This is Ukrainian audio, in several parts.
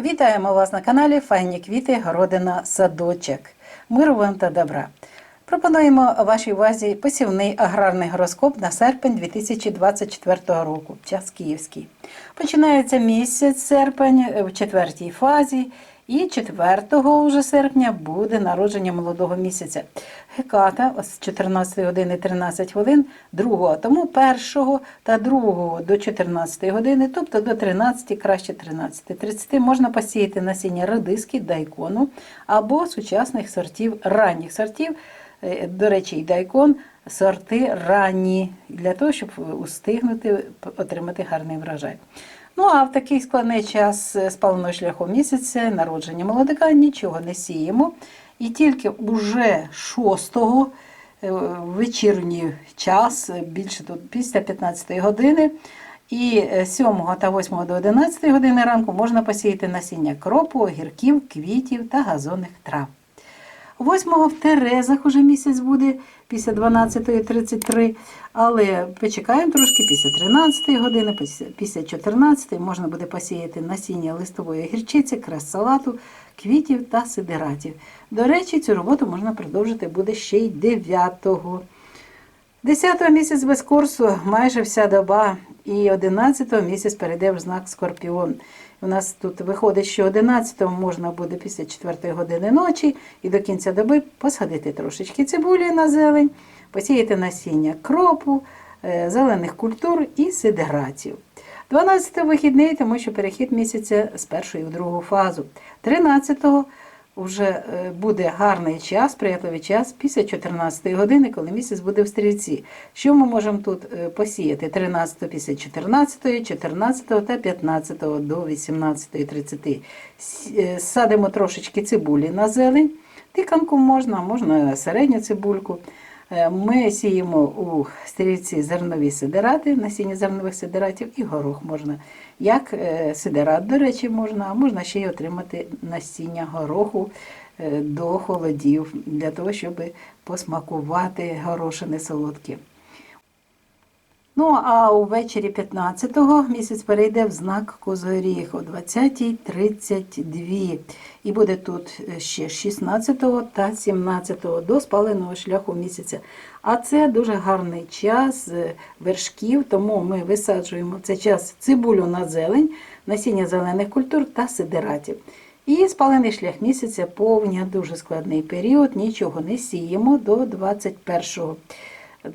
Вітаємо вас на каналі Файні квіти, городина, садочок. Миру вам та добра. Пропонуємо вашій увазі посівний аграрний гороскоп на серпень 2024 року, час київський. Починається місяць серпень в четвертій фазі, і 4 уже серпня буде народження молодого місяця. Геката з 14 години 13 хвилин, 2, тому 1 та 2 до 14 години, тобто до 13, краще 13. 30 можна посіяти насіння редиски, дайкону або сучасних сортів, ранніх сортів. Е, До речі, і дайкон сорти ранні, для того, щоб устигнути отримати гарний врожай. Ну а в такий складний час спаленого шляху місяця, народження молодика, нічого не сіємо. І тільки уже 6-го е, вечірній час, більше тут після 15 години, і 7 та 8 до 11 години ранку можна посіяти насіння кропу, огірків, квітів та газонних трав. 8 в Терезах уже місяць буде після 12.33, але почекаємо трошки після 13 години, після- після 14 можна буде посіяти насіння листової гірчиці, крес салату, квітів та сидератів. До речі, цю роботу можна продовжити буде ще й 9-го. 10-го місяць без курсу майже вся доба, і 11-го місяць перейде в знак Скорпіон. У нас тут виходить, що 11-го можна буде після 4 години ночі і до кінця доби посадити трошечки цибулі на зелень, посіяти насіння кропу, е, зелених культур і сидератів. 12-го вихідний, тому що перехід місяця з першої в другу фазу. 13-го вже е, буде гарний час, приятливий час після 14 години, коли місяць буде в стрільці. Що ми можемо тут е, посіяти? 13 після 14, 14 та 15 до 18.30. С- е, Садимо трошечки цибулі на зелень. Тиканку можна, можна середню цибульку. Е, Ми сіємо у стрільці зернові сидерати, насіння зернових сидератів і горох можна. Як е, сидерат, до речі, можна, а можна ще й отримати насіння гороху е, до холодів, для того, щоб посмакувати горошини солодкі. Ну, а увечері 15-го місяць перейде в знак Козоріг о 20.32. І буде тут ще 16-го та 17-го до спаленого шляху місяця. А це дуже гарний час е, вершків, тому ми висаджуємо цей час цибулю на зелень, насіння зелених культур та сидератів. І спалений шлях місяця повня, дуже складний період, нічого не сіємо до 21-го.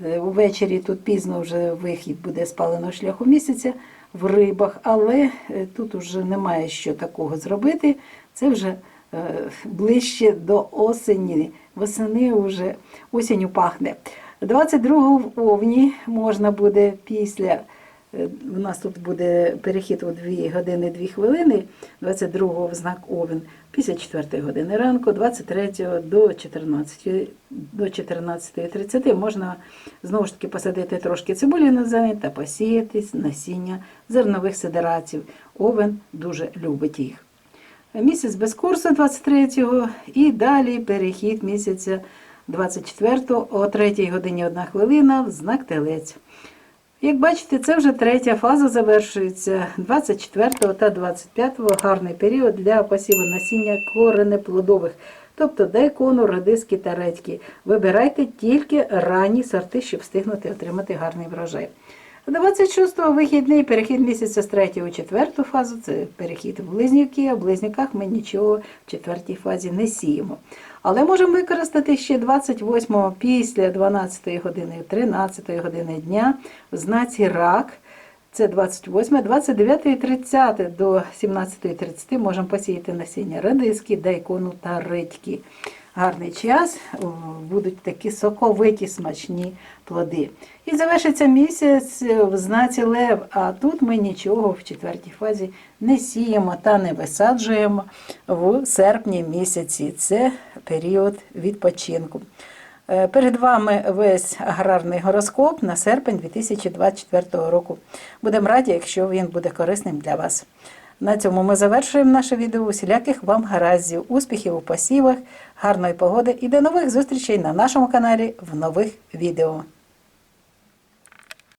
Е, Увечері тут пізно вже вихід буде спаленого шляху місяця в рибах, але е, тут вже немає що такого зробити. Це вже е, ближче до осені. Восени вже осінню пахне. 22 в Овні можна буде після. Е, У нас тут буде перехід у 2 години 2 хвилини, 22-го в знак Овен, після 4 години ранку, 23 до 14 до 14.30 можна знову ж таки посадити трошки цибулі на зелень та посіяти насіння зернових сидератів. Овен дуже любить їх. Місяць без курсу 23-го і далі перехід місяця 24-го о 3 годині 1 хвилина в знак телець. Як бачите, це вже третя фаза завершується 24 та 25 гарний період для посіву насіння коренеплодових, тобто дайкону, радиски та редьки. Вибирайте тільки ранні сорти, щоб встигнути отримати гарний врожай. 26-го вихідний перехід місяця з 3 у 4 фазу це перехід в близнюки, а в близнюках ми нічого в четвертій фазі не сіємо. Але можемо використати ще 28-го після 12-ї години, 13-ї години дня в знаці рак. Це 28, 29 і 30 до 17.30 можемо посіяти насіння редиски, дайкону та редьки. Гарний час, будуть такі соковиті смачні плоди. І завершиться місяць в знаці лев, а тут ми нічого в четвертій фазі не сіємо та не висаджуємо в серпні місяці. Це період відпочинку. Е, Перед вами весь аграрний гороскоп на серпень 2024 року. Будемо раді, якщо він буде корисним для вас. На цьому ми завершуємо наше відео. Усіляких вам гараздів, успіхів у посівах, гарної погоди і до нових зустрічей на нашому каналі в нових відео.